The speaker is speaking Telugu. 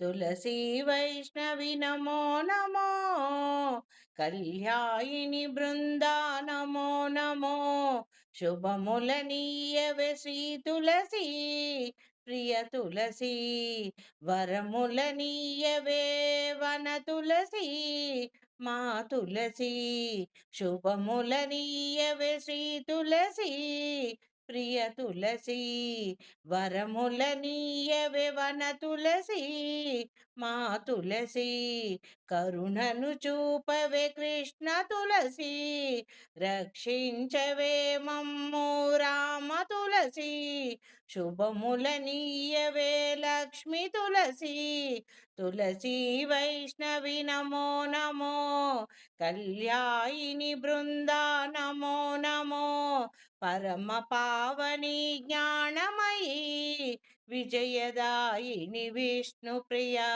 తులసీ వైష్ణవి నమో నమో కళ్యాయిని బృందా నమో నమో శుభముల నీయవే శ్రీ తులసి ప్రియ తులసి వరములనీయ వన తులసి మా తులసి శుభముల నీయవే శ్రీ తులసి ప్రియ తులసి వరముల నీయవే వన తులసి మా తులసి కరుణను చూపవే కృష్ణ తులసి రక్షించవే మమ్ము రామ తులసి శుభముల నీయవే లక్ష్మి తులసి తులసి వైష్ణవి నమో నమో కళ్యాయిని బృందా నమో నమో పరమ పావని జ్ఞానమయీ విజయదాయిని విష్ణుప్రియా